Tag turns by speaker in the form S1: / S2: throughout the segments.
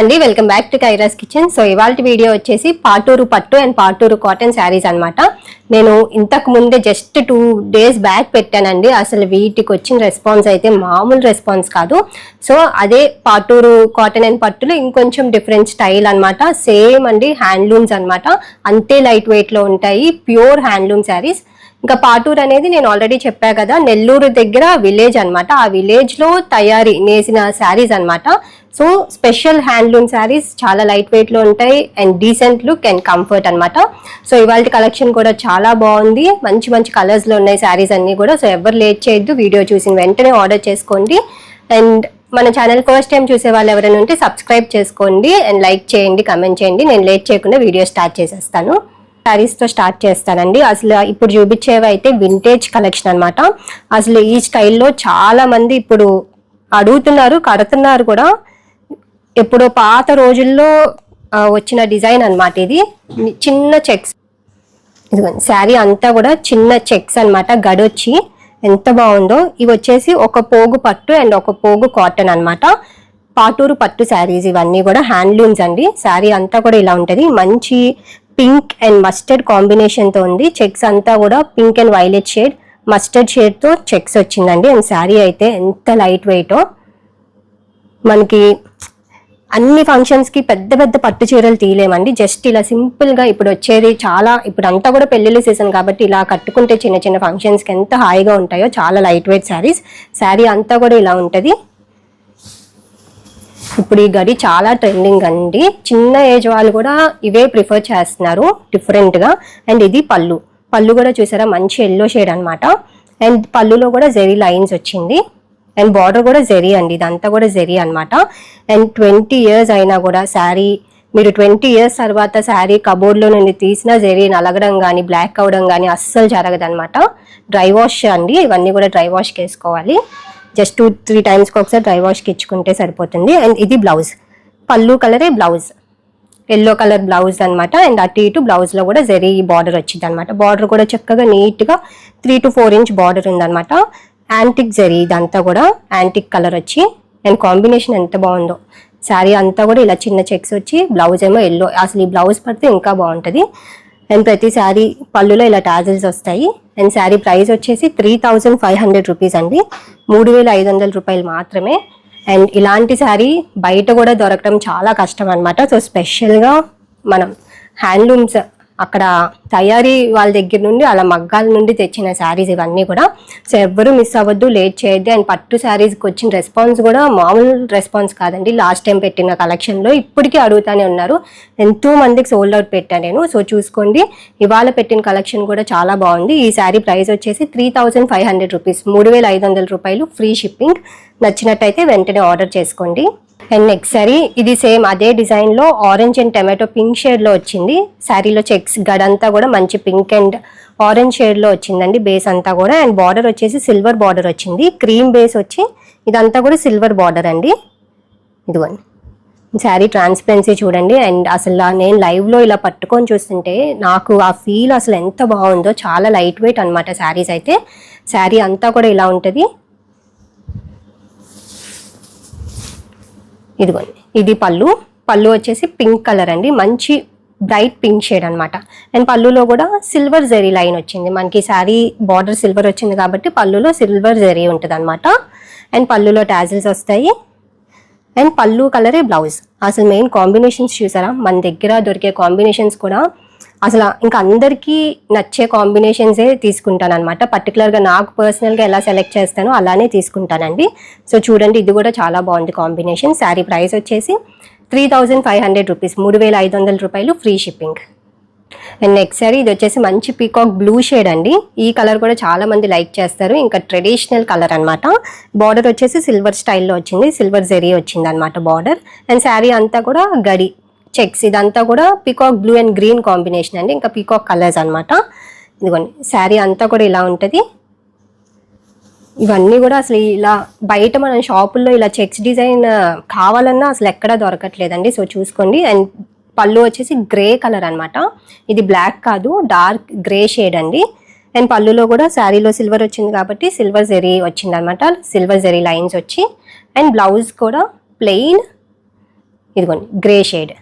S1: అండి welcome back to Kaira's kitchen so ఇవాళ video వచ్చేసి పాటూరు పట్టు అండ్ పాటూరు కాటన్ శారీస్ అన్నమాట. నేను ఇంతకు ముందే జస్ట్ టూ డేస్ బ్యాక్ పెట్టానండి. అసలు వీటికి వచ్చిన రెస్పాన్స్ అయితే మామూలు రెస్పాన్స్ కాదు. సో అదే పాటూరు కాటన్ అండ్ పట్టులో ఇంకొంచెం డిఫరెంట్ స్టైల్ అనమాట సేమ్ అండి హ్యాండ్లూమ్స్ అనమాట అంతే లైట్ వెయిట్లో ఉంటాయి ప్యూర్ హ్యాండ్లూమ్ శారీస్ ఇంకా పాటూరు అనేది నేను ఆల్రెడీ చెప్పా కదా నెల్లూరు దగ్గర విలేజ్ అనమాట ఆ విలేజ్లో తయారీ నేసిన శారీస్ అనమాట సో స్పెషల్ హ్యాండ్లూమ్ శారీస్ చాలా లైట్ వెయిట్లో ఉంటాయి and decent look and comfort అనమాట సో ఇవాళ కలెక్షన్ కూడా చాలా బాగుంది. మంచి మంచి కలర్స్లో ఉన్నాయి శారీస్ అన్ని కూడా. సో ఎవరు లేట్ చేయొద్దు. వీడియో చూసిన వెంటనే ఆర్డర్ చేసుకోండి. అండ్ మన ఛానల్ ఫస్ట్ టైం చూసే వాళ్ళు ఎవరైనా ఉంటే సబ్స్క్రైబ్ చేసుకోండి. అండ్ లైక్ చేయండి కమెంట్ చేయండి. నేను లేట్ చేయకుండా వీడియో స్టార్ట్ చేసేస్తాను. శారీస్తో స్టార్ట్ చేస్తానండి. అసలు ఇప్పుడు చూపించేవి అయితే వింటేజ్ కలెక్షన్ అనమాట అసలు ఈ స్టైల్లో చాలా మంది ఇప్పుడు అడుగుతున్నారు కడుతున్నారు కూడా. ఎప్పుడో పాత రోజుల్లో వచ్చిన డిజైన్ అనమాట ఇది. చిన్న చెక్స్. ఇదిగోండి శారీ అంతా కూడా చిన్న చెక్స్ అన్నమాట. గడొచ్చి ఎంత బాగుందో. ఇవి వచ్చేసి ఒక పోగు పట్టు అండ్ ఒక పోగు కాటన్ అనమాట పాటూరు పట్టు శారీస్ ఇవన్నీ కూడా హ్యాండ్లూమ్స్ అండి. శారీ అంతా కూడా ఇలా ఉంటుంది. మంచి పింక్ అండ్ మస్టర్డ్ కాంబినేషన్తో ఉంది. చెక్స్ అంతా కూడా pink and violet shade. Mustard షేడ్తో checks వచ్చిందండి. అండ్ శారీ అయితే ఎంత లైట్ వెయిటో. మనకి అన్ని ఫంక్షన్స్కి పెద్ద పెద్ద పట్టు చీరలు తీయలేమండి. జస్ట్ ఇలా సింపుల్గా ఇప్పుడు వచ్చేది చాలా ఇప్పుడు అంతా కూడా పెళ్ళిళ్ళ సీజన్ కాబట్టి ఇలా కట్టుకుంటే చిన్న చిన్న ఫంక్షన్స్కి ఎంత హాయిగా ఉంటాయో చాలా లైట్ వెయిట్ శారీస్. శారీ అంతా కూడా ఇలా ఉంటుంది. ఇప్పుడు ఈ గడి చాలా ట్రెండింగ్ అండి. చిన్న ఏజ్ వాళ్ళు కూడా ఇవే ప్రిఫర్ చేస్తున్నారు డిఫరెంట్గా అండ్ ఇది పళ్ళు. పళ్ళు కూడా చూసారా మంచి ఎల్లో షేడ్ అనమాట అండ్ పళ్ళులో కూడా జెరీ లైన్స్ వచ్చింది. అండ్ బార్డర్ కూడా జెరీ అండి ఇదంతా కూడా జెరీ అనమాట అండ్ ట్వంటీ ఇయర్స్ అయినా కూడా శారీ మీరు ట్వంటీ ఇయర్స్ తర్వాత శారీ కబోర్డ్లో నుండి తీసినా జెరీ నలగడం కానీ బ్లాక్ అవడం కానీ అస్సలు జరగదన్నమాట. డ్రై వాష్ అండి ఇవన్నీ కూడా డ్రై వాష్కి వేసుకోవాలి. జస్ట్ టూ త్రీ టైమ్స్కి ఒకసారి డ్రై వాష్కి ఇచ్చుకుంటే సరిపోతుంది. అండ్ ఇది బ్లౌజ్. పళ్ళు కలరే బ్లౌజ్. ఎల్లో కలర్ బ్లౌజ్ అనమాట అండ్ అటు ఇటు బ్లౌజ్లో కూడా జరీ బార్డర్ వచ్చింది అనమాట బార్డర్ కూడా చక్కగా నీట్గా three to four inch border ఉందనమాట యాంటిక్ జరీ ఇదంతా కూడా యాంటిక్ కలర్ వచ్చి అండ్ కాంబినేషన్ ఎంత బాగుందో. శారీ అంతా కూడా ఇలా చిన్న చెక్స్ వచ్చి బ్లౌజ్ ఏమో ఎల్లో. అసలు ఈ బ్లౌజ్ పడితే ఇంకా బాగుంటుంది. అండ్ ప్రతి శారీ పళ్ళులో ఇలా టాజిల్స్ వస్తాయి. అండ్ శారీ ప్రైస్ వచ్చేసి three thousand five hundred rupees అండి. మూడు వేల ఐదు వందల రూపాయలు మాత్రమే. అండ్ ఇలాంటి శారీ బయట కూడా దొరకడం చాలా కష్టం అనమాట సో స్పెషల్గా మనం హ్యాండ్లూమ్స్ అక్కడ తయారీ వాళ్ళ దగ్గర నుండి అలా మగ్గాల నుండి తెచ్చిన శారీస్ ఇవన్నీ కూడా. సో ఎవ్వరూ మిస్ అవ్వద్దు లేట్ చేయొద్దు. అండ్ పట్టు శారీస్కి వచ్చిన రెస్పాన్స్ కూడా మామూలు రెస్పాన్స్ కాదండి. లాస్ట్ టైం పెట్టిన కలెక్షన్లో ఇప్పటికీ అడుగుతానే ఉన్నారు. ఎంతో మందికి సోల్డ్ అవుట్ పెట్టాను నేను. సో చూసుకోండి. ఇవాళ పెట్టిన కలెక్షన్ కూడా చాలా బాగుంది. ఈ శారీ ప్రైస్ వచ్చేసి three thousand five hundred rupees మూడు వేల ఐదు వందల రూపాయలు ఫ్రీ షిప్పింగ్ నచ్చినట్టయితే వెంటనే ఆర్డర్ చేసుకోండి. అండ్ నెక్స్ట్ సారీ ఇది సేమ్ అదే డిజైన్లో ఆరెంజ్ అండ్ టమాటో పింక్ షేడ్లో వచ్చింది. శారీలో చెక్స్ గడంతా కూడా మంచి పింక్ అండ్ ఆరెంజ్ షేడ్లో వచ్చిందండి బేస్ అంతా కూడా. అండ్ బార్డర్ వచ్చేసి సిల్వర్ బార్డర్ వచ్చింది. క్రీమ్ బేస్ వచ్చి ఇదంతా కూడా సిల్వర్ బార్డర్ అండి. ఇదిగోండి శారీ ట్రాన్స్పరెన్సీ చూడండి. అండ్ అసలు నేను లైవ్లో ఇలా పట్టుకొని చూస్తుంటే నాకు ఆ ఫీల్ అసలు ఎంత బాగుందో. చాలా లైట్ వెయిట్ అనమాట శారీస్ అయితే. శారీ అంతా కూడా ఇలా ఉంటుంది. ఇదిగోండి. ఇది పళ్ళు. పళ్ళు వచ్చేసి పింక్ కలర్ అండి. మంచి బ్రైట్ పింక్ షేడ్ అనమాట అండ్ పళ్ళులో కూడా సిల్వర్ జెరీ లైన్ వచ్చింది. మనకి శారీ బార్డర్ సిల్వర్ వచ్చింది కాబట్టి పళ్ళులో సిల్వర్ జెరీ ఉంటుంది అనమాట అండ్ పళ్ళులో టాజిల్స్ వస్తాయి. అండ్ పళ్ళు కలరే బ్లౌజ్. అసలు మెయిన్ కాంబినేషన్స్ చూసారా? మన దగ్గర దొరికే కాంబినేషన్స్ కూడా అసలు ఇంకా అందరికీ నచ్చే కాంబినేషన్సే తీసుకుంటాను అనమాట పర్టికులర్గా నాకు పర్సనల్గా ఎలా సెలెక్ట్ చేస్తానో అలానే తీసుకుంటానండి. సో చూడండి ఇది కూడా చాలా బాగుంది కాంబినేషన్. శారీ ప్రైస్ వచ్చేసి three thousand five hundred rupees మూడు వేల ఐదు వందల రూపాయలు free shipping. And next sari ఇది వచ్చేసి మంచి పీకాక్ బ్లూ షేడ్ అండి. ఈ కలర్ కూడా చాలా మంది లైక్ చేస్తారు. ఇంకా ట్రెడిషనల్ కలర్ అనమాట బార్డర్ వచ్చేసి సిల్వర్ స్టైల్లో వచ్చింది సిల్వర్ జెరీ వచ్చింది అనమాట బార్డర్. అండ్ శారీ అంతా కూడా గడి చెక్స్ ఇదంతా కూడా peacock blue and green combination అండి. ఇంకా పీకాక్ కలర్స్ అనమాట ఇదిగోండి శారీ అంతా కూడా ఇలా ఉంటుంది. ఇవన్నీ కూడా అసలు ఇలా బయట మనం షాపుల్లో ఇలా చెక్స్ డిజైన్ కావాలన్నా అసలు ఎక్కడా దొరకట్లేదండి. సో చూసుకోండి. అండ్ పళ్ళు వచ్చేసి గ్రే కలర్ అనమాట ఇది బ్లాక్ కాదు డార్క్ గ్రే షేడ్ అండి. అండ్ పళ్ళులో కూడా శారీలో సిల్వర్ వచ్చింది కాబట్టి సిల్వర్ జెరీ వచ్చింది అనమాట సిల్వర్ జెరీ లైన్స్ వచ్చి. అండ్ బ్లౌజ్ కూడా ప్లెయిన్ ఇదిగోండి గ్రే షేడ్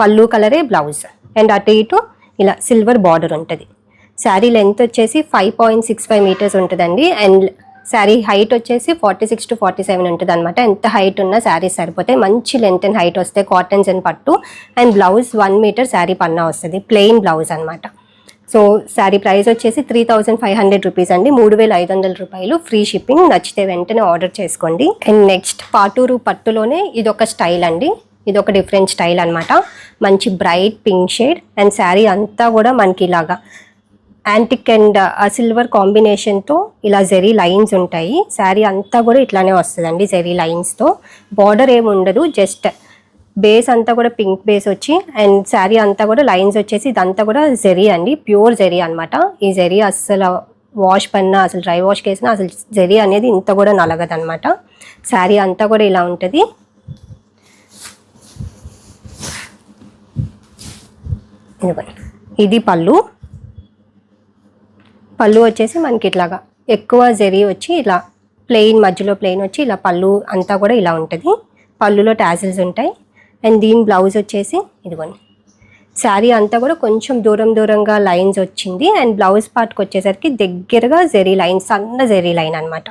S1: పళ్ళు కలరే బ్లౌజ్. అండ్ అటు ఇటు ఇలా సిల్వర్ బార్డర్ ఉంటుంది. శారీ లెంత్ వచ్చేసి five point six five metres ఉంటుందండి. అండ్ శారీ హైట్ వచ్చేసి forty six to forty seven ఉంటుంది అనమాట ఎంత హైట్ ఉన్నా శారీస్ సరిపోతాయి. మంచి లెంత్ అండ్ హైట్ వస్తాయి కాటన్స్ అండ్ పట్టు. And blouse one metre sari పన్నా వస్తుంది. ప్లెయిన్ బ్లౌజ్ అనమాట సో శారీ ప్రైస్ వచ్చేసి three thousand five hundred rupees అండి. మూడు వేల ఐదు వందల రూపాయలు ఫ్రీ షిప్పింగ్. నచ్చితే వెంటనే ఆర్డర్ చేసుకోండి. అండ్ నెక్స్ట్ పాటూరు పట్టులోనే ఇది ఒక స్టైల్ అండి. ఇది ఒక డిఫరెంట్ స్టైల్ అనమాట మంచి bright pink shade and sari అంతా కూడా మనకి ఇలాగా యాంటిక్ అండ్ సిల్వర్ కాంబినేషన్తో ఇలా జెరీ లైన్స్ ఉంటాయి. శారీ అంతా కూడా ఇట్లానే వస్తుందండి జెరీ లైన్స్తో బార్డర్ ఏమి ఉండదు జస్ట్ బేస్ అంతా కూడా పింక్ బేస్ వచ్చి అండ్ శారీ అంతా కూడా లైన్స్ వచ్చేసి ఇదంతా కూడా జెరీ అండి ప్యూర్ జెరీ అన్నమాట. ఈ జెరీ అస్సలు వాష్ పన్నా అసలు డ్రై వాష్ చేసినా అసలు జెరీ అనేది ఇంత కూడా నలగదన్నమాట. శారీ అంతా కూడా ఇలా ఉంటుంది. ఇది పళ్ళు. పళ్ళు వచ్చేసి మనకి ఇట్లాగా ఎక్కువ జరి వచ్చి ఇలా ప్లెయిన్ మధ్యలో ప్లెయిన్ వచ్చి ఇలా పళ్ళు అంతా కూడా ఇలా ఉంటుంది. పళ్ళులో టాజిల్స్ ఉంటాయి. అండ్ దీని బ్లౌజ్ వచ్చేసి ఇదిగోండి శారీ అంతా కూడా కొంచెం దూరం దూరంగా లైన్స్ వచ్చింది. అండ్ బ్లౌజ్ పార్ట్కి వచ్చేసరికి దగ్గరగా జెరీ లైన్ సన్న జెరీ లైన్ అనమాట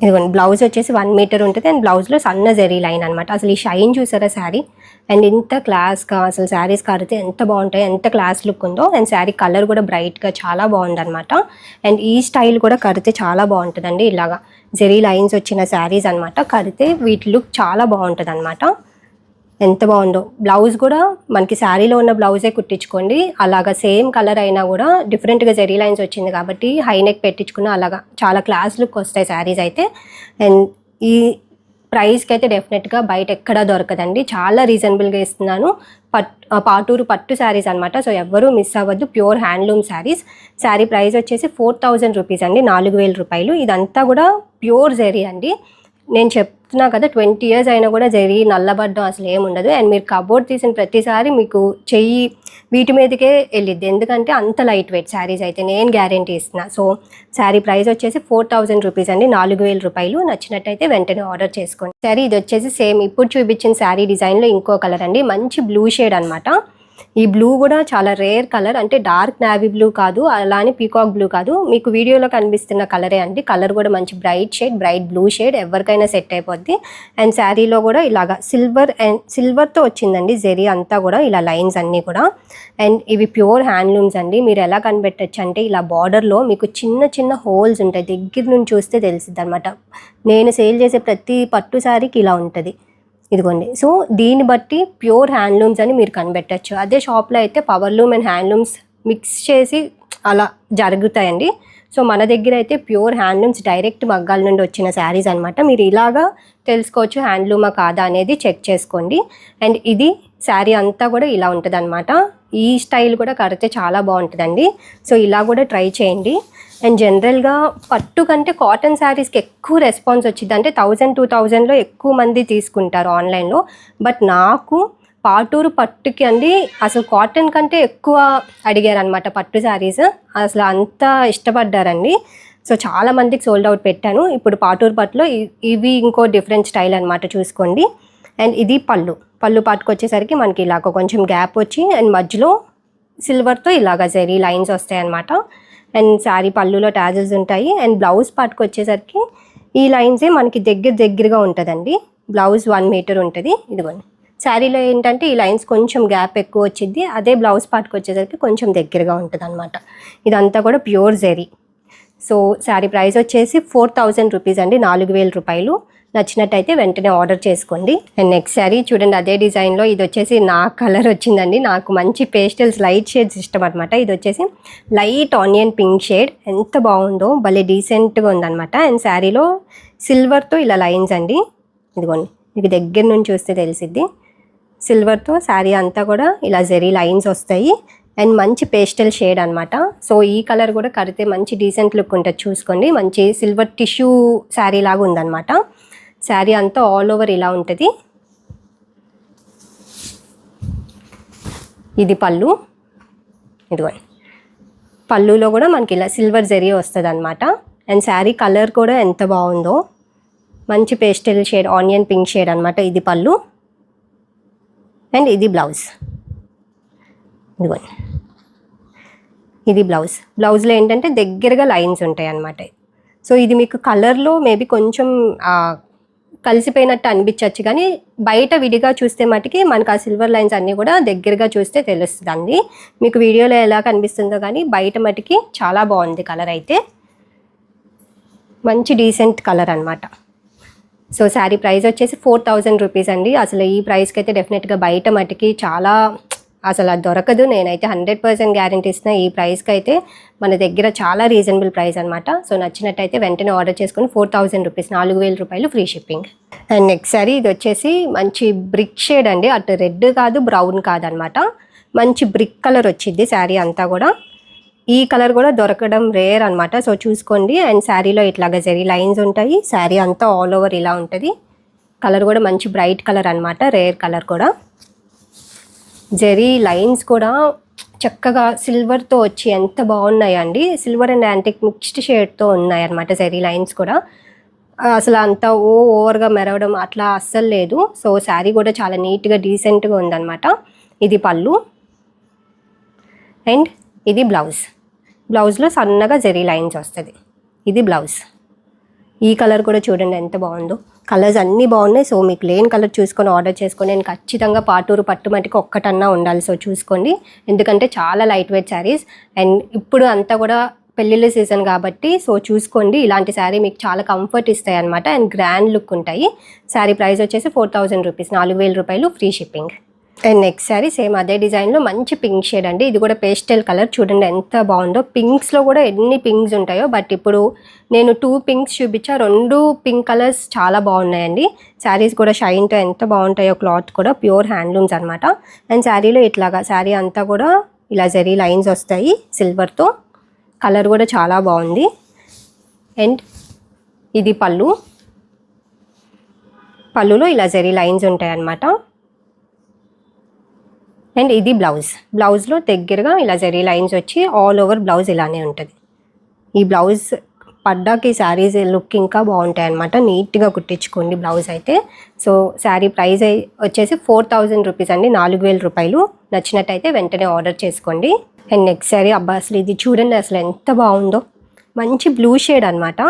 S1: ఇదిగోండి బ్లౌజ్ వచ్చేసి వన్ మీటర్ ఉంటుంది. అండ్ బ్లౌజ్లో సన్న జరీ లైన్ అనమాట అసలు ఈ షైన్ చూసారా శారీ అండ్ ఎంత క్లాస్గా అసలు శారీస్ కడితే ఎంత బాగుంటాయి ఎంత క్లాస్ లుక్ ఉందో అండ్ శారీ కలర్ కూడా బ్రైట్గా చాలా బాగుంది అనమాట అండ్ ఈ స్టైల్ కూడా కడితే చాలా బాగుంటుందండి ఇలాగా. జెరీ లైన్స్ వచ్చిన శారీస్ అనమాట కడితే వీటి లుక్ చాలా బాగుంటుంది అనమాట ఎంత బాగుందో. బ్లౌజ్ కూడా మనకి శారీలో ఉన్న బ్లౌజే కుట్టించుకోండి. అలాగా సేమ్ కలర్ అయినా కూడా డిఫరెంట్గా జెరీ లైన్స్ వచ్చింది కాబట్టి హై నెక్ పెట్టించుకున్న అలాగా. చాలా క్లాస్ లుక్ వస్తాయి శారీస్ అయితే. అండ్ ఈ ప్రైస్కి అయితే డెఫినెట్గా బయట ఎక్కడా దొరకదండి. చాలా రీజనబుల్గా ఇస్తున్నాను. పట్ పాటూరు పట్టు శారీస్ అనమాట సో ఎవ్వరూ మిస్ అవ్వద్దు. Pure handloom saris sari price వచ్చేసి ఫోర్ థౌజండ్ రూపీస్ అండి. నాలుగు వేల రూపాయలు. ఇదంతా కూడా ప్యూర్ జెరీ అండి. నేను చెప్తున్నా కదా ట్వంటీ ఇయర్స్ అయినా కూడా జరీ నల్లబడ్డం అసలు ఏముండదు అండ్ మీరు కబోర్డ్ తీసిన ప్రతిసారి మీకు చెయ్యి వీటి మీదకే వెళ్ళిద్ది. ఎందుకంటే అంత లైట్ వెయిట్ శారీస్ అయితే నేను గ్యారంటీ ఇస్తున్నా. సో శారీ ప్రైస్ వచ్చేసి ఫోర్ థౌజండ్ రూపీస్ అండి. నాలుగు వేల రూపాయలు. నచ్చినట్టయితే వెంటనే ఆర్డర్ చేసుకోండి. శారీ ఇది వచ్చేసి సేమ్ ఇప్పుడు చూపించిన శారీ డిజైన్లో ఇంకో కలర్ అండి. మంచి బ్లూ షేడ్ అనమాట ఈ బ్లూ కూడా చాలా రేర్ కలర్ అంటే డార్క్ నావీ బ్లూ కాదు అలానే పీకాక్ బ్లూ కాదు. మీకు వీడియోలో కనిపిస్తున్న కలరే అండి. కలర్ కూడా మంచి bright shade bright blue shade ఎవరికైనా సెట్ అయిపోద్ది. అండ్ శారీలో కూడా ఇలాగా సిల్వర్ అండ్ సిల్వర్తో వచ్చిందండి జెరీ అంతా కూడా ఇలా లైన్స్ అన్నీ కూడా. అండ్ ఇవి ప్యూర్ హ్యాండ్లూమ్స్ అండి. మీరు ఎలా కనిపెట్టచ్చు అంటే ఇలా బార్డర్లో మీకు చిన్న చిన్న హోల్స్ ఉంటాయి. దగ్గర నుంచి చూస్తే తెలిసిద్ది అనమాట నేను సేల్ చేసే ప్రతి పట్టు శారీకి ఇలా ఉంటుంది. ఇదిగోండి. సో దీన్ని బట్టి ప్యూర్ హ్యాండ్లూమ్స్ అని మీరు కనిపెట్టచ్చు. అదే షాప్లో అయితే పవర్లూమ్ అండ్ హ్యాండ్లూమ్స్ మిక్స్ చేసి అలా జరుగుతాయండి. సో మన దగ్గర అయితే ప్యూర్ హ్యాండ్లూమ్స్ డైరెక్ట్ మగ్గాల నుండి వచ్చిన శారీస్ అనమాట మీరు ఇలాగా తెలుసుకోవచ్చు హ్యాండ్లూమా కాదా అనేది చెక్ చేసుకోండి. అండ్ ఇది శారీ అంతా కూడా ఇలా ఉంటుంది ఈ స్టైల్ కూడా కడితే చాలా బాగుంటుందండి. సో ఇలా కూడా ట్రై చేయండి. అండ్ జనరల్గా పట్టు కంటే కాటన్ శారీస్కి ఎక్కువ రెస్పాన్స్ వచ్చింది. అంటే థౌజండ్ టూ థౌజండ్లో ఎక్కువ మంది తీసుకుంటారు ఆన్లైన్లో బట్ నాకు పాటూరు పట్టుకి అండి అసలు కాటన్ కంటే ఎక్కువ అడిగారు అనమాట పట్టు శారీస్ అసలు అంత ఇష్టపడ్డారండి. సో చాలా మందికి సోల్డ్ అవుట్ పెట్టాను. ఇప్పుడు పాటూరు పట్టులో ఇవి ఇంకో డిఫరెంట్ స్టైల్ అనమాట చూసుకోండి. అండ్ ఇది పళ్ళు. పళ్ళు పాటుకు వచ్చేసరికి మనకి ఇలాగ కొంచెం గ్యాప్ వచ్చి అండ్ మధ్యలో సిల్వర్తో ఇలాగ జెరీ లైన్స్ వస్తాయి అనమాట అండ్ శారీ పళ్ళులో టాజెస్ ఉంటాయి. అండ్ బ్లౌజ్ పార్ట్కి వచ్చేసరికి ఈ లైన్సే మనకి దగ్గర దగ్గరగా ఉంటుందండి. బ్లౌజ్ వన్ మీటర్ ఉంటుంది. ఇదిగోండి. శారీలో ఏంటంటే ఈ లైన్స్ కొంచెం గ్యాప్ ఎక్కువ వచ్చింది అదే బ్లౌజ్ పార్ట్కి వచ్చేసరికి కొంచెం దగ్గరగా ఉంటుంది అనమాట ఇదంతా కూడా pure zari. So sari price వచ్చేసి ఫోర్ థౌజండ్ రూపీస్ అండి నాలుగు వేల రూపాయలు. నచ్చినట్టయితే వెంటనే ఆర్డర్ చేసుకోండి. అండ్ నెక్స్ట్ శారీ చూడండి అదే డిజైన్లో. ఇది వచ్చేసి నా కలర్ వచ్చిందండి. నాకు మంచి పేస్టల్స్ లైట్ షేడ్స్ ఇష్టం అనమాట ఇది వచ్చేసి లైట్ ఆనియన్ పింక్ షేడ్. ఎంత బాగుందో భలే డీసెంట్గా ఉందన్నమాట. అండ్ శారీలో సిల్వర్తో ఇలా లైన్స్ అండి. ఇదిగోండి మీకు దగ్గర నుంచి చూస్తే తెలిసిద్ది. సిల్వర్తో శారీ అంతా కూడా ఇలా జెరీ లైన్స్ వస్తాయి. అండ్ మంచి పేస్టల్ షేడ్ అనమాట సో ఈ కలర్ కూడా కడితే మంచి డీసెంట్ లుక్ ఉంటుంది చూసుకోండి. మంచి సిల్వర్ టిష్యూ శారీ లాగా ఉందన్నమాట. శారీ అంతా ఆల్ ఓవర్ ఇలా ఉంటుంది. ఇది పళ్ళు. ఇదిగోండి పళ్ళులో కూడా మనకి ఇలా సిల్వర్ జరీ వస్తుంది అనమాట అండ్ శారీ కలర్ కూడా ఎంత బాగుందో. మంచి pastel shade onion pink shade అనమాట ఇది పళ్ళు. అండ్ ఇది బ్లౌజ్. ఇదిగోండి ఇది బ్లౌజ్. బ్లౌజ్లో ఏంటంటే దగ్గరగా లైన్స్ ఉంటాయి అన్నమాట సో ఇది మీకు కలర్లో మేబీ కొంచెం కలిసిపోయినట్టు అనిపించవచ్చు కానీ బయట విడిగా చూస్తే మటుకి మనకు ఆ సిల్వర్ లైన్స్ అన్నీ కూడా దగ్గరగా చూస్తే తెలుస్తుంది మీకు వీడియోలో ఎలా కనిపిస్తుందో కానీ బయట మటుకి చాలా బాగుంది కలర్ అయితే. మంచి డీసెంట్ కలర్ అనమాట సో శారీ ప్రైస్ వచ్చేసి ఫోర్ థౌజండ్ రూపీస్ అండి. అసలు ఈ ప్రైస్కి అయితే డెఫినెట్గా బయట మటుకి చాలా అసలు అది దొరకదు. నేనైతే హండ్రెడ్ పర్సెంట్ గ్యారంటీ ఇస్తున్నా. ఈ ప్రైస్కి అయితే మన దగ్గర చాలా రీజనబుల్ ప్రైస్ అనమాట సో నచ్చినట్టయితే వెంటనే ఆర్డర్ చేసుకుని ఫోర్ థౌజండ్ రూపీస్ నాలుగు వేల రూపాయలు free shipping. And next sari ఇది వచ్చేసి మంచి బ్రిక్ షేడ్ అండి. అటు రెడ్ కాదు బ్రౌన్ కాదనమాట మంచి బ్రిక్ కలర్ వచ్చింది శారీ అంతా కూడా. ఈ కలర్ కూడా దొరకడం రేర్ అనమాట సో చూసుకోండి. అండ్ శారీలో ఇట్లాగా జరీ లైన్స్ ఉంటాయి. శారీ అంతా ఆల్ ఓవర్ ఇలా ఉంటుంది. కలర్ కూడా మంచి బ్రైట్ కలర్ అనమాట రేర్ కలర్ కూడా. జరీ లైన్స్ కూడా చక్కగా సిల్వర్తో వచ్చి ఎంత బాగున్నాయండి. సిల్వర్ అండ్ యాంటిక్ మిక్స్డ్ షేడ్తో ఉన్నాయి అనమాట జరీ లైన్స్ కూడా. అసలు అంత ఓ ఓవర్గా మెరవడం అట్లా అస్సలు లేదు. సో శారీ కూడా చాలా నీట్గా డీసెంట్గా ఉందన్నమాట. ఇది పళ్ళు. అండ్ ఇది బ్లౌజ్. బ్లౌజ్లో సన్నగా జరీ లైన్స్ వస్తుంది. ఇది బ్లౌజ్. ఈ కలర్ కూడా చూడండి ఎంత బాగుందో. కలర్స్ అన్నీ బాగున్నాయి. సో మీకు లేని కలర్ చూసుకొని ఆర్డర్ చేసుకొని నేను ఖచ్చితంగా పాటూరు పట్టు మట్టికి ఒక్కటన్నా ఉండాలి. సో చూసుకోండి. ఎందుకంటే చాలా లైట్ వెయిట్ శారీస్ అండ్ ఇప్పుడు అంతా కూడా పెళ్ళిళ్ళ సీజన్ కాబట్టి సో చూసుకోండి. ఇలాంటి శారీ మీకు చాలా కంఫర్ట్ ఇస్తాయి అనమాట అండ్ గ్రాండ్ లుక్ ఉంటాయి. శారీ ప్రైస్ వచ్చేసి ఫోర్ థౌజండ్ రూపీస్ నాలుగు వేల రూపాయలు free shipping and next sari same అదే డిజైన్లో మంచి పింక్ షేడ్ అండి. ఇది కూడా పేస్టల్ కలర్ చూడండి ఎంత బాగుందో. పింక్స్లో కూడా ఎన్ని పింక్స్ ఉంటాయో బట్ ఇప్పుడు నేను టూ పింక్స్ చూపించా. రెండు పింక్ కలర్స్ చాలా బాగున్నాయండి. శారీస్ కూడా షైన్తో ఎంత బాగుంటాయో క్లాత్ కూడా ప్యూర్ హ్యాండ్లూమ్స్ అనమాట అండ్ శారీలో ఇట్లాగా శారీ అంతా కూడా ఇలా జరీ లైన్స్ వస్తాయి సిల్వర్తో కలర్ కూడా చాలా బాగుంది. అండ్ ఇది పళ్ళు. పళ్ళులో ఇలా జరీ లైన్స్ ఉంటాయన్నమాట. అండ్ ఇది బ్లౌజ్. బ్లౌజ్లో దగ్గరగా ఇలా జరీ లైన్స్ వచ్చి ఆల్ ఓవర్ బ్లౌజ్ ఇలానే ఉంటుంది. ఈ బ్లౌజ్ పడ్డాకి శారీస్ లుక్ ఇంకా బాగుంటాయి అనమాట నీట్గా కుట్టించుకోండి బ్లౌజ్ అయితే. సో శారీ ప్రైస్ వచ్చేసి ఫోర్ థౌజండ్ రూపీస్ అండి. నాలుగు వేల రూపాయలు. నచ్చినట్టయితే వెంటనే ఆర్డర్ చేసుకోండి. అండ్ నెక్స్ట్ శారీ అబ్బా అసలు ఇది చూడండి అసలు ఎంత బాగుందో. మంచి బ్లూ షేడ్ అనమాట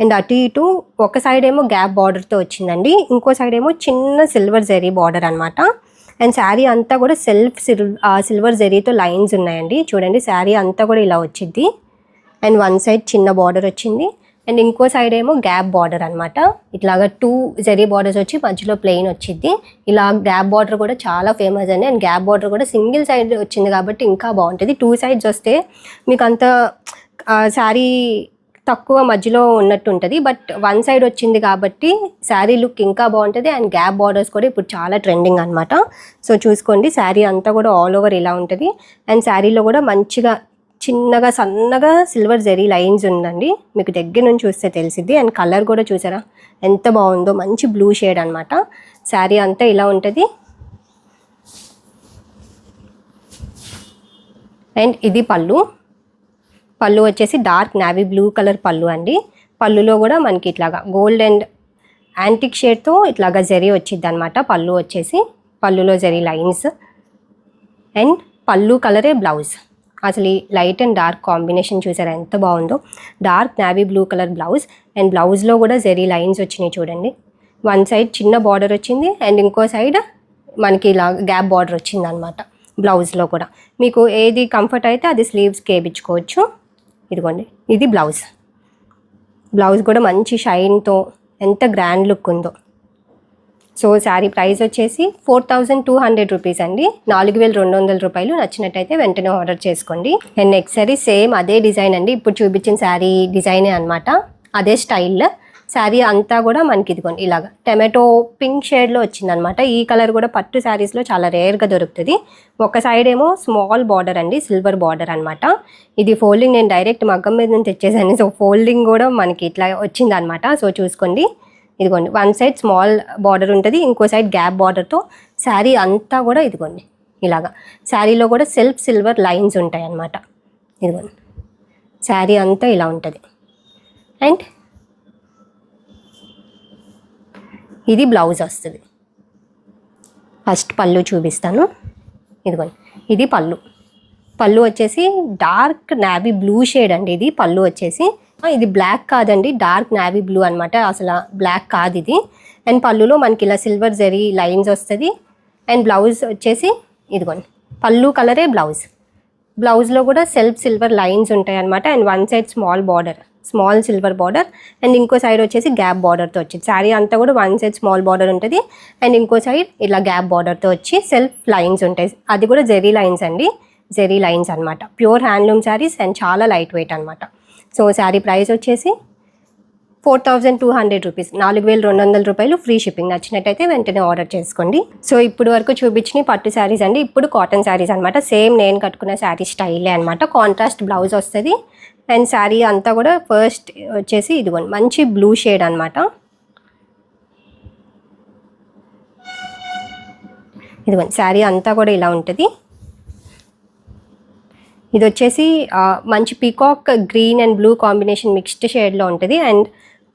S1: అండ్ అటు ఇటు ఒక సైడ్ ఏమో గ్యాప్ బార్డర్తో వచ్చిందండి. ఇంకో సైడ్ ఏమో చిన్న సిల్వర్ జరీ బార్డర్ అనమాట అండ్ శారీ అంతా కూడా సెల్ఫ్ సిల్వర్ జరీతో లైన్స్ ఉన్నాయండి. చూడండి శారీ అంతా కూడా ఇలా వచ్చింది. అండ్ వన్ సైడ్ చిన్న బార్డర్ వచ్చింది. అండ్ ఇంకో సైడ్ ఏమో గ్యాప్ బార్డర్ అనమాట ఇట్లాగా టూ జరీ బార్డర్స్ వచ్చి మధ్యలో ప్లెయిన్ వచ్చింది. ఇలా గ్యాప్ బార్డర్ కూడా చాలా ఫేమస్ అండి. అండ్ గ్యాప్ బార్డర్ కూడా సింగిల్ సైడ్ వచ్చింది కాబట్టి ఇంకా బాగుంటుంది. టూ సైడ్స్ వస్తే మీకు అంత శారీ తక్కువ మధ్యలో ఉన్నట్టు ఉంటుంది బట్ వన్ సైడ్ వచ్చింది కాబట్టి శారీ లుక్ ఇంకా బాగుంటుంది అండ్ గ్యాప్ బార్డర్స్ కూడా ఇప్పుడు చాలా ట్రెండింగ్ అనమాట సో చూసుకోండి శారీ అంతా కూడా ఆల్ ఓవర్ ఇలా ఉంటుంది. అండ్ శారీలో కూడా మంచిగా చిన్నగా సన్నగా సిల్వర్ జెరీ లైన్స్ ఉందండి. మీకు దగ్గర నుంచి చూస్తే తెలిసిద్ది. అండ్ కలర్ కూడా చూసారా? ఎంత బాగుందో మంచి బ్లూ షేడ్ అనమాట శారీ అంతా ఇలా ఉంటుంది. అండ్ ఇది పళ్ళు. పళ్ళు వచ్చేసి డార్క్ నావీ బ్లూ కలర్ పళ్ళు అండి. పళ్ళులో కూడా మనకి ఇట్లాగా గోల్డ్ అండ్ యాంటిక్ షేడ్తో ఇట్లాగా జరీ వచ్చింది అనమాట పళ్ళు వచ్చేసి పళ్ళులో జరీ లైన్స్ అండ్ పళ్ళు కలరే బ్లౌజ్. అసలు ఈ లైట్ అండ్ డార్క్ కాంబినేషన్ చూసారా ఎంత బాగుందో. Dark navy blue colour blouse and బ్లౌజ్లో కూడా జరీ లైన్స్ వచ్చినాయి చూడండి. వన్ సైడ్ చిన్న బార్డర్ వచ్చింది అండ్ ఇంకో సైడ్ మనకి ఇలా గ్యాప్ బార్డర్ వచ్చింది అనమాట బ్లౌజ్లో కూడా. మీకు ఏది కంఫర్ట్ అయితే అది స్లీవ్స్కి వేయించుకోవచ్చు ఇదిగోండి ఇది బ్లౌజ్. బ్లౌజ్ కూడా మంచి షైన్తో ఎంత గ్రాండ్ లుక్ ఉందో. సో శారీ ప్రైస్ వచ్చేసి four thousand two hundred rupees అండి. నాలుగు వేల రెండు వందల రూపాయలు నచ్చినట్టయితే వెంటనే ఆర్డర్ చేసుకోండి. అండ్ నెక్స్ట్ శారీ సేమ్ అదే డిజైన్ అండి. ఇప్పుడు చూపించిన శారీ డిజైనే అనమాట అదే స్టైల్లో శారీ అంతా కూడా మనకి ఇదిగోండి ఇలాగ టమాటో పింక్ షేడ్లో వచ్చిందనమాట. ఈ కలర్ కూడా పట్టు శారీస్లో చాలా రేర్గా దొరుకుతుంది. ఒక సైడ్ ఏమో స్మాల్ బార్డర్ అండి సిల్వర్ బార్డర్ అనమాట. ఇది ఫోల్డింగ్ నేను డైరెక్ట్ మగ్గం మీద నుంచి తెచ్చేసాను. సో ఫోల్డింగ్ కూడా మనకి ఇట్లా వచ్చిందనమాట. సో చూసుకోండి. ఇదిగోండి వన్ సైడ్ స్మాల్ బార్డర్ ఉంటుంది ఇంకో సైడ్ గ్యాప్ బార్డర్తో శారీ అంతా కూడా ఇదిగోండి ఇలాగా. శారీలో కూడా సెల్ఫ్ సిల్వర్ లైన్స్ ఉంటాయి అన్నమాట ఇదిగోండి శారీ అంతా ఇలా ఉంటుంది. అండ్ ఇది బ్లౌజ్ వస్తుంది. ఫస్ట్ పళ్ళు చూపిస్తాను. ఇదిగోండి ఇది పళ్ళు. పళ్ళు వచ్చేసి డార్క్ నావీ బ్లూ షేడ్ అండి ఇది. పళ్ళు వచ్చేసి ఇది బ్లాక్ కాదండి డార్క్ నావీ బ్లూ అనమాట అసలు బ్లాక్ కాదు ఇది. అండ్ పళ్ళులో మనకి ఇలా సిల్వర్ జరీ లైన్స్ వస్తుంది. అండ్ బ్లౌజ్ వచ్చేసి ఇదిగోండి పళ్ళు కలరే బ్లౌజ్. బ్లౌజ్లో కూడా సెల్ఫ్ సిల్వర్ లైన్స్ ఉంటాయి అనమాట and one side small border. Small silver border and ఇంకో సైడ్ వచ్చేసి గ్యాప్ బార్డర్తో వచ్చింది. శారీ అంతా కూడా వన్ సైడ్ స్మాల్ బార్డర్ ఉంటుంది అండ్ ఇంకో సైడ్ ఇలా గ్యాప్ బార్డర్తో వచ్చి సెల్ఫ్ లైన్స్ ఉంటాయి. అది కూడా జెరీ లైన్స్ అండి. జెరీ లైన్స్ అనమాట ప్యూర్ హ్యాండ్లూమ్ శారీస్ అండ్ చాలా లైట్ వెయిట్ అనమాట సో శారీ ప్రైస్ వచ్చేసి four thousand two hundred rupees నాలుగు వేల రెండు వందల రూపాయలు ఫ్రీ షిప్పింగ్ నచ్చినట్టయితే వెంటనే ఆర్డర్ చేసుకోండి. సో ఇప్పుడు వరకు చూపించిన పట్టు శారీస్ అండి. ఇప్పుడు కాటన్ శారీస్ అనమాట సేమ్ నేను కట్టుకున్న శారీ స్టైలే అనమాట కాంట్రాస్ట్ బ్లౌజ్ వస్తుంది. అండ్ శారీ అంతా కూడా ఫస్ట్ వచ్చేసి ఇదిగోండి మంచి బ్లూ షేడ్ అనమాట ఇదిగోండి శారీ అంతా కూడా ఇలా ఉంటుంది. ఇది వచ్చేసి మంచి peacock green and blue combination mixed షేడ్లో ఉంటుంది. అండ్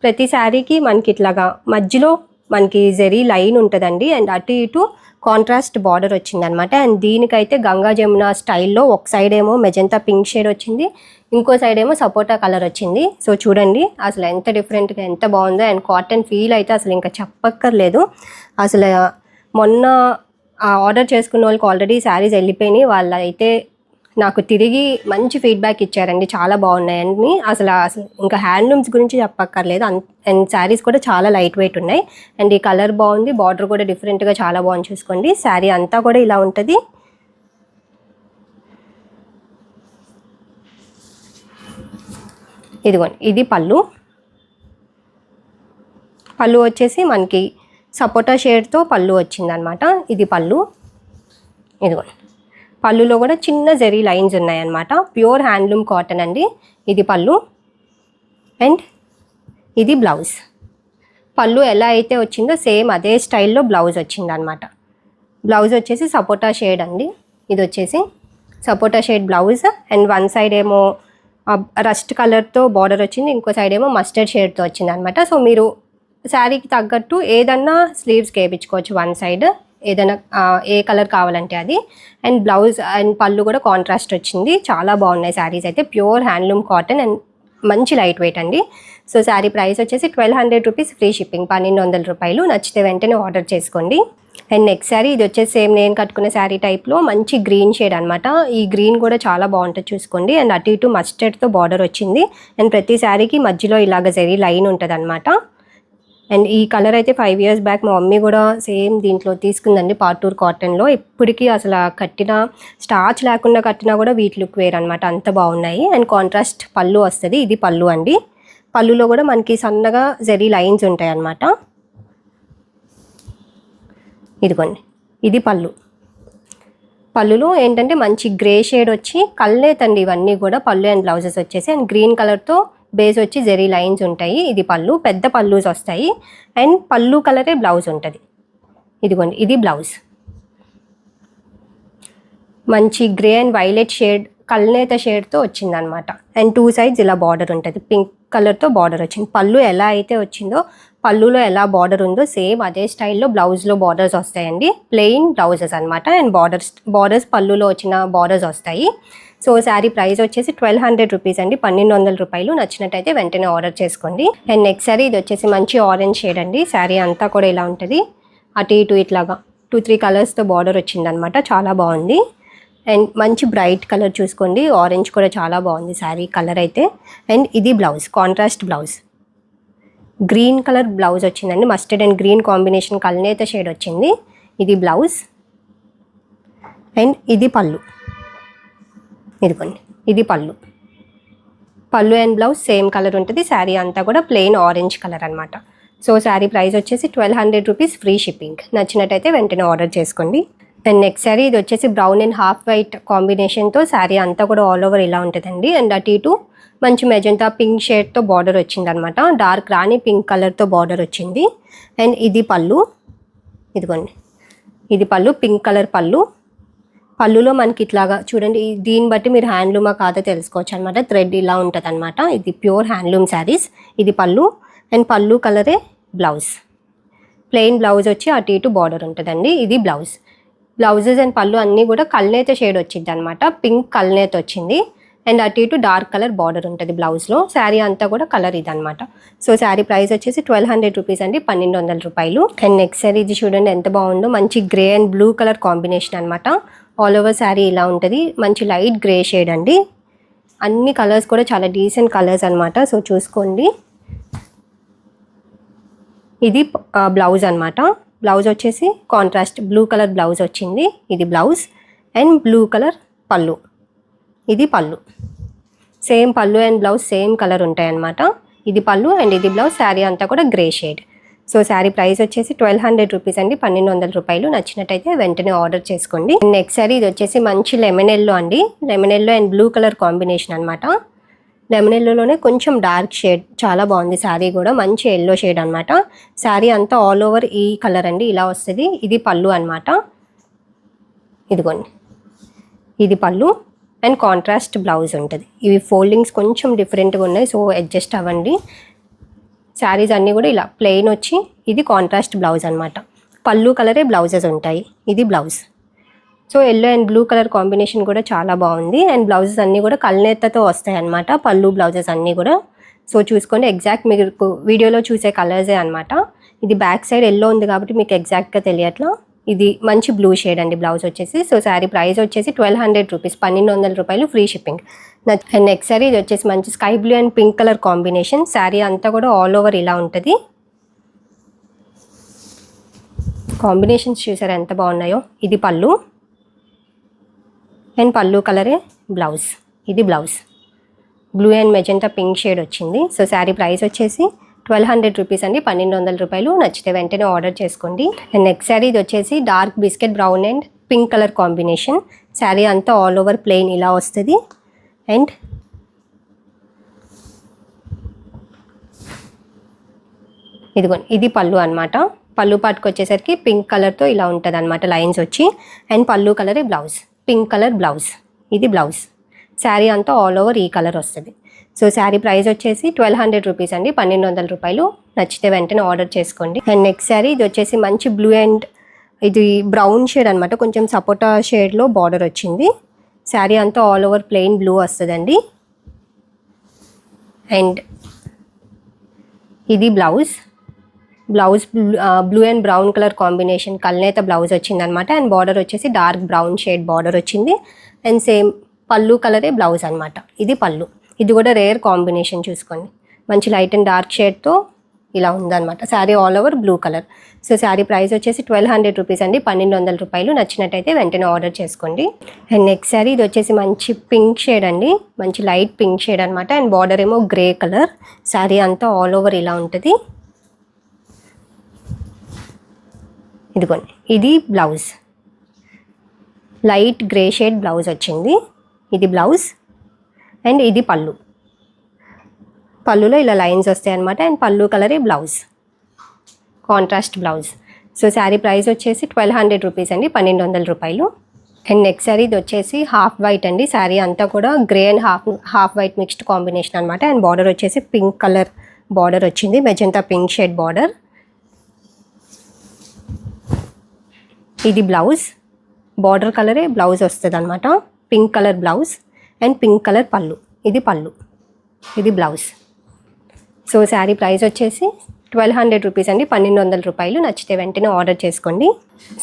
S1: ప్రతి శారీకి మనకి ఇట్లాగా మధ్యలో మనకి జెరీ లైన్ ఉంటుందండి. అండ్ అటు ఇటు కాంట్రాస్ట్ బార్డర్ వచ్చిందనమాట అండ్ దీనికైతే గంగా జమున స్టైల్లో ఒక సైడ్ ఏమో మెజంతా పింక్ షేడ్ వచ్చింది. ఇంకో సైడ్ ఏమో సపోటా కలర్ వచ్చింది. సో చూడండి అసలు ఎంత డిఫరెంట్గా ఎంత బాగుందో. అండ్ కాటన్ ఫీల్ అయితే అసలు ఇంకా చెప్పక్కర్లేదు. అసలు మొన్న ఆర్డర్ చేసుకున్న వాళ్ళకి ఆల్రెడీ శారీస్ వెళ్ళిపోయినాయి. వాళ్ళు అయితే నాకు తిరిగి మంచి ఫీడ్బ్యాక్ ఇచ్చారండి. చాలా బాగున్నాయని అసలు అసలు ఇంకా హ్యాండ్లూమ్స్ గురించి చెప్పక్కర్లేదు. అన్- అండ్ శారీస్ కూడా చాలా లైట్ వెయిట్ ఉన్నాయి. అండ్ ఈ కలర్ బాగుంది బార్డర్ కూడా డిఫరెంట్గా చాలా బాగుంది చూసుకోండి. శారీ అంతా కూడా ఇలా ఉంటుంది. ఇదిగోండి ఇది పళ్ళు. పళ్ళు వచ్చేసి మనకి సపోటా షేడ్తో పళ్ళు వచ్చిందనమాట. ఇది పళ్ళు. ఇదిగోండి పళ్ళులో కూడా చిన్న జరీ లైన్స్ ఉన్నాయన్నమాట. ప్యూర్ హ్యాండ్లూమ్ కాటన్ అండి ఇది పళ్ళు. అండ్ ఇది బ్లౌజ్. పళ్ళు ఎలా అయితే వచ్చిందో సేమ్ అదే స్టైల్లో బ్లౌజ్ వచ్చిందనమాట. బ్లౌజ్ వచ్చేసి సపోటా షేడ్ అండి. ఇది వచ్చేసి సపోటా shade blouse. And one side ఏమో రస్ట్ కలర్తో బార్డర్ వచ్చింది ఇంకో సైడ్ ఏమో మస్టర్డ్ షేడ్తో వచ్చింది అనమాట సో మీరు శారీకి తగ్గట్టు ఏదన్నా స్లీవ్స్కి వేయించుకోవచ్చు వన్ సైడ్. ఏదైనా ఏ కలర్ కావాలంటే అది. అండ్ బ్లౌజ్ అండ్ పళ్ళు కూడా కాంట్రాస్ట్ వచ్చింది. చాలా బాగున్నాయి శారీస్ అయితే. ప్యూర్ హ్యాండ్లూమ్ కాటన్ అండ్ మంచి లైట్ వెయిట్ అండి. సో శారీ ప్రైస్ వచ్చేసి twelve hundred rupees free shipping పన్నెండు వందల రూపాయలు. నచ్చితే వెంటనే ఆర్డర్ చేసుకోండి. అండ్ నెక్స్ట్ శారీ ఇది వచ్చేసి సేమ్ నేను కట్టుకున్న శారీ టైప్లో మంచి గ్రీన్ షేడ్ అనమాట ఈ గ్రీన్ కూడా చాలా బాగుంటుంది చూసుకోండి. అండ్ అటు ఇటు మస్టర్డ్తో బార్డర్ వచ్చింది. అండ్ ప్రతి శారీకి మధ్యలో ఇలాగ జరీ లైన్ ఉంటుంది అనమాట అండ్ ఈ కలర్ అయితే ఫైవ్ ఇయర్స్ బ్యాక్ మా మమ్మీ కూడా సేమ్ దీంట్లో తీసుకుందండి పాటూర్ కాటన్లో ఇప్పటికీ అసలు కట్టిన స్టార్చ్ లేకుండా కట్టినా కూడా వీటి లుక్ వేర్ అనమాట అంత బాగున్నాయి. అండ్ కాంట్రాస్ట్ పళ్ళు వస్తుంది. ఇది పళ్ళు అండి. పళ్ళులో కూడా మనకి సన్నగా జరీ లైన్స్ ఉంటాయి అన్నమాట. ఇదిగోండి ఇది పళ్ళు. పళ్ళులో ఏంటంటే మంచి గ్రే షేడ్ వచ్చి కళ్ళేతండి ఇవన్నీ కూడా పళ్ళు అండ్ బ్లౌజెస్ వచ్చేసి. అండ్ గ్రీన్ కలర్తో బేస్ వచ్చి జెరీ లైన్స్ ఉంటాయి. ఇది పళ్ళు పెద్ద పళ్ళుస్ వస్తాయి. అండ్ పళ్ళు కలరే బ్లౌజ్ ఉంటుంది. ఇదిగోండి ఇది బ్లౌజ్. మంచి గ్రే అండ్ వైలెట్ షేడ్ కల్నేత షేడ్తో వచ్చిందనమాట. అండ్ టూ సైడ్స్ ఇలా బార్డర్ ఉంటుంది. పింక్ కలర్తో బార్డర్ వచ్చింది. పళ్ళు ఎలా అయితే వచ్చిందో పళ్ళులో ఎలా బార్డర్ ఉందో సేమ్ అదే స్టైల్లో బ్లౌజ్లో బార్డర్స్ వస్తాయండి. ప్లెయిన్ బ్లౌజెస్ అనమాట అండ్ బార్డర్స్ బార్డర్స్ పళ్ళులో వచ్చిన బార్డర్స్ వస్తాయి. సో శారీ ప్రైస్ వచ్చేసి ట్వెల్వ్ హండ్రెడ్ రూపీస్ అండి. పన్నెండు వందల రూపాయలు. నచ్చినట్టయితే వెంటనే ఆర్డర్ చేసుకోండి. అండ్ నెక్స్ట్ శారీ ఇది వచ్చేసి మంచి ఆరెంజ్ షేడ్ అండి. శారీ అంతా కూడా ఇలా ఉంటుంది. అటు ఇటు ఇట్లాగా టూ త్రీ కలర్స్తో బార్డర్ వచ్చిందనమాట చాలా బాగుంది. అండ్ మంచి బ్రైట్ కలర్ చూసుకోండి. ఆరెంజ్ కూడా చాలా బాగుంది శారీ కలర్ అయితే. అండ్ ఇది blouse contrast blouse green colour blouse వచ్చిందండి. మస్టర్డ్ అండ్ గ్రీన్ కాంబినేషన్ కల్నేత షేడ్ వచ్చింది. ఇది బ్లౌజ్. అండ్ ఇది పళ్ళు. ఇదిగోండి. ఇది పళ్ళు. పళ్ళు అండ్ బ్లౌజ్ సేమ్ కలర్ ఉంటుంది. శారీ అంతా కూడా ప్లెయిన్ ఆరెంజ్ కలర్ అనమాట సో శారీ ప్రైస్ వచ్చేసి twelve hundred rupees free shipping నచ్చినట్టయితే వెంటనే ఆర్డర్ చేసుకోండి. అండ్ నెక్స్ట్ శారీ ఇది వచ్చేసి బ్రౌన్ అండ్ హాఫ్ వైట్ కాంబినేషన్తో శారీ అంతా కూడా ఆల్ ఓవర్ ఇలా ఉంటుందండి. అండ్ అటు ఇటు మంచి మెజంతా పింక్ షేడ్తో బార్డర్ వచ్చింది అనమాట డార్క్ రాణి పింక్ కలర్తో బార్డర్ వచ్చింది. అండ్ ఇది పళ్ళు. ఇదిగోండి. ఇది పళ్ళు పింక్ కలర్ పళ్ళు. పళ్ళులో మనకి ఇట్లాగా చూడండి దీన్ని బట్టి మీరు హ్యాండ్లూమా కాదో తెలుసుకోవచ్చు అనమాట థ్రెడ్ ఇలా ఉంటుంది అనమాట ఇది ప్యూర్ హ్యాండ్లూమ్ శారీస్. ఇది పళ్ళు. అండ్ పళ్ళు కలరే బ్లౌజ్. ప్లెయిన్ బ్లౌజ్ వచ్చి అటు ఇటు బార్డర్ ఉంటుందండి. ఇది బ్లౌజ్. బ్లౌజెస్ అండ్ పళ్ళు అన్నీ కూడా కల్నేత షేడ్ వచ్చింది అనమాట పింక్ కల్నేత వచ్చింది. అండ్ అటు ఇటు డార్క్ కలర్ బార్డర్ ఉంటుంది బ్లౌజ్లో. శారీ అంతా కూడా కలర్ ఇది అనమాట సో శారీ ప్రైస్ వచ్చేసి ట్వెల్వ్ హండ్రెడ్ రూపీస్ అండి పన్నెండు వందల రూపాయలు. అండ్ నెక్స్ట్ శారీ ఇది చూడండి ఎంత బాగుందో మంచి grey and blue colour combination అనమాట ఆల్ ఓవర్ శారీ ఇలా ఉంటుంది మంచి లైట్ గ్రే షేడ్ అండి. అన్ని కలర్స్ కూడా చాలా డీసెంట్ కలర్స్ అనమాట సో చూసుకోండి. ఇది బ్లౌజ్ అనమాట బ్లౌజ్ వచ్చేసి కాంట్రాస్ట్ బ్లూ కలర్ బ్లౌజ్ వచ్చింది ఇది బ్లౌజ్. అండ్ బ్లూ కలర్ పళ్ళు. ఇది పళ్ళు. సేమ్ పళ్ళు అండ్ బ్లౌజ్ సేమ్ కలర్ ఉంటాయన్నమాట. ఇది పళ్ళు అండ్ ఇది బ్లౌజ్ శారీ అంతా కూడా grey shade. So sari price వచ్చేసి ట్వెల్వ్ హండ్రెడ్ రూపీస్ అండి. పన్నెండు వందల రూపాయలు. నచ్చినట్టయితే వెంటనే ఆర్డర్ చేసుకోండి. నెక్స్ట్ శారీ ఇది వచ్చేసి మంచి లెమన్ ఎల్లో అండి. Lemon yellow and blue colour combination అనమాట లెమన్ కొంచెం డార్క్ షేడ్ చాలా బాగుంది శారీ కూడా. మంచి ఎల్లో షేడ్ అనమాట శారీ అంతా ఆల్ ఓవర్ ఈ కలర్ అండి. ఇలా వస్తుంది. ఇది పళ్ళు అనమాట ఇదిగోండి. ఇది పళ్ళు. అండ్ కాంట్రాస్ట్ బ్లౌజ్ ఉంటుంది. ఇవి ఫోల్డింగ్స్ కొంచెం డిఫరెంట్గా ఉన్నాయి. సో అడ్జస్ట్ అవ్వండి. శారీస్ అన్నీ కూడా ఇలా ప్లెయిన్ వచ్చి ఇది కాంట్రాస్ట్ బ్లౌజ్ అనమాట పళ్ళు కలరే బ్లౌజెస్ ఉంటాయి. ఇది blouse. So yellow and blue colour combination కూడా చాలా బాగుంది. అండ్ బ్లౌజెస్ అన్నీ కూడా కళ్ళనెత్తతో వస్తాయి అనమాట పళ్ళు బ్లౌజెస్ అన్నీ కూడా. సో చూసుకోండి. ఎగ్జాక్ట్ మీకు వీడియోలో చూసే కలర్సే అనమాట ఇది బ్యాక్ సైడ్ ఎల్లో ఉంది కాబట్టి మీకు ఎగ్జాక్ట్గా తెలియట్లా. ఇది మంచి బ్లూ షేడ్ అండి బ్లౌజ్ వచ్చేసి. సో శారీ ప్రైస్ వచ్చేసి ట్వెల్వ్ హండ్రెడ్ రూపీస్ పన్నెండు వందల రూపాయలు free shipping and next sari ఇది వచ్చేసి మంచి sky blue and pink colour combination sari అంతా కూడా ఆల్ ఓవర్ ఇలా ఉంటుంది. కాంబినేషన్స్ చూసారా ఎంత బాగున్నాయో? ఇది పళ్ళు. అండ్ పళ్ళు కలరే బ్లౌజ్ ఇది blouse blue and magenta pink shade వచ్చింది. సో శారీ ప్రైస్ వచ్చేసి ట్వెల్వ్ హండ్రెడ్ రూపీస్ అండి పన్నెండు వందల రూపాయలు. నచ్చితే వెంటనే ఆర్డర్ చేసుకోండి. అండ్ నెక్స్ట్ శారీ ఇది వచ్చేసి dark biscuit brown and pink colour combination. Sari అంతా ఆల్ ఓవర్ ప్లెయిన్ ఇలా వస్తుంది. అండ్ ఇదిగోండి ఇది పళ్ళు అనమాట పళ్ళు పాటుకు వచ్చేసరికి పింక్ కలర్తో ఇలా ఉంటుంది అనమాట లైన్స్ వచ్చి. అండ్ పళ్ళు కలరే బ్లౌజ్ పింక్ కలర్ బ్లౌజ్ ఇది బ్లౌజ్. శారీ అంతా ఆల్ ఓవర్ ఈ కలర్ వస్తుంది. సో శారీ ప్రైస్ వచ్చేసి ట్వెల్వ్ హండ్రెడ్ రూపీస్ అండి పన్నెండు వందల రూపాయలు. నచ్చితే వెంటనే ఆర్డర్ చేసుకోండి. అండ్ నెక్స్ట్ శారీ ఇది వచ్చేసి మంచి బ్లూ అండ్ ఇది బ్రౌన్ షేడ్ అనమాట కొంచెం సపోటా షేడ్లో బార్డర్ వచ్చింది. శారీ అంతా ఆల్ ఓవర్ ప్లెయిన్ బ్లూ వస్తుందండి. అండ్ ఇది blouse. Blouse blue and brown colour combination కల్నేత blouse వచ్చింది అనమాట అండ్ బార్డర్ వచ్చేసి డార్క్ బ్రౌన్ షేడ్ బార్డర్ వచ్చింది. అండ్ సేమ్ పళ్ళు కలరే బ్లౌజ్ అనమాట ఇది పళ్ళు. ఇది కూడా రేర్ కాంబినేషన్ చూసుకోండి. మంచి లైట్ అండ్ డార్క్ షేడ్తో ఇలా ఉందన్నమాట. Sari all over blue colour so sari price వచ్చేసి ట్వెల్వ్ హండ్రెడ్ రూపీస్ అండి. పన్నెండు వందల రూపాయలు. నచ్చినట్టయితే వెంటనే ఆర్డర్ చేసుకోండి. అండ్ నెక్స్ట్ శారీ ఇది వచ్చేసి మంచి పింక్ షేడ్ అండి. మంచి లైట్ పింక్ షేడ్ అనమాట అండ్ బార్డర్ ఏమో గ్రే కలర్ శారీ అంతా ఆల్ ఓవర్ ఇలా ఉంటుంది. ఇదిగోండి. ఇది blouse light grey shade blouse వచ్చింది. ఇది బ్లౌజ్ అండ్ ఇది పళ్ళు. పళ్ళులో ఇలా లైన్స్ వస్తాయి అనమాట అండ్ పళ్ళు కలరే blouse. Contrast blouse. So sari price వచ్చేసి ట్వెల్వ్ హండ్రెడ్ రూపీస్ అండి పన్నెండు వందల రూపాయలు. అండ్ నెక్స్ట్ శారీ ఇది వచ్చేసి హాఫ్ వైట్ అండి. శారీ అంతా కూడా grey and half half white mixed combination అనమాట అండ్ బార్డర్ వచ్చేసి పింక్ కలర్ బార్డర్ వచ్చింది. Magenta pink shade border. ఇది బ్లౌజ్. బార్డర్ కలరే బ్లౌజ్ వస్తుంది అనమాట pink colour blouse. And pink colour పళ్ళు. ఇది పళ్ళు. ఇది బ్లౌజ్. సో శారీ ప్రైస్ వచ్చేసి ట్వెల్వ్ హండ్రెడ్ రూపీస్ అండి. పన్నెండు వందల రూపాయలు. నచ్చితే వెంటనే ఆర్డర్ చేసుకోండి.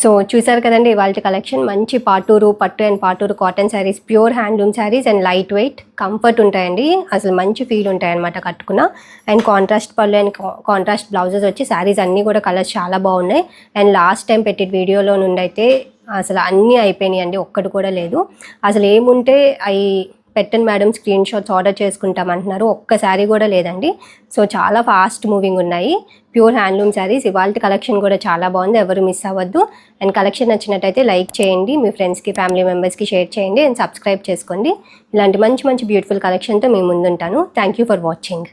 S1: సో చూసారు కదండి ఇవాళ కలెక్షన్. మంచి పాటూరు పట్టు and Patur cotton saris. Pure handloom saris and light weight. Comfort ఉంటాయండి. అసలు మంచి ఫీల్ ఉంటాయి అనమాట కట్టుకున్న. అండ్ కాంట్రాస్ట్ పళ్ళు అండ్ కాంట్రాస్ట్ బ్లౌజెస్ వచ్చి శారీస్ అన్నీ కూడా కలర్స్ చాలా బాగున్నాయి. అండ్ లాస్ట్ టైం పెట్టిన వీడియోలో నుండి అయితే అసలు అన్నీ అయిపోయినాయి అండి ఒక్కటి కూడా లేదు. అసలు ఏముంటే అవి పెట్టండి మేడం స్క్రీన్ షాట్స్ ఆర్డర్ చేసుకుంటాం అంటున్నారు ఒక్కసారి కూడా లేదండి. సో చాలా ఫాస్ట్ మూవింగ్ ఉన్నాయి. ప్యూర్ హ్యాండ్లూమ్ శారీస్ ఇవాళ కలెక్షన్ కూడా చాలా బాగుంది ఎవరు మిస్ అవ్వద్దు. అండ్ కలెక్షన్ నచ్చినట్టయితే లైక్ చేయండి మీ ఫ్రెండ్స్కి ఫ్యామిలీ మెంబర్స్కి షేర్ చేయండి అండ్ సబ్స్క్రైబ్ చేసుకోండి. ఇలాంటి మంచి మంచి బ్యూటిఫుల్ కలెక్షన్తో మేము ముందుంటాను. Thank you for watching.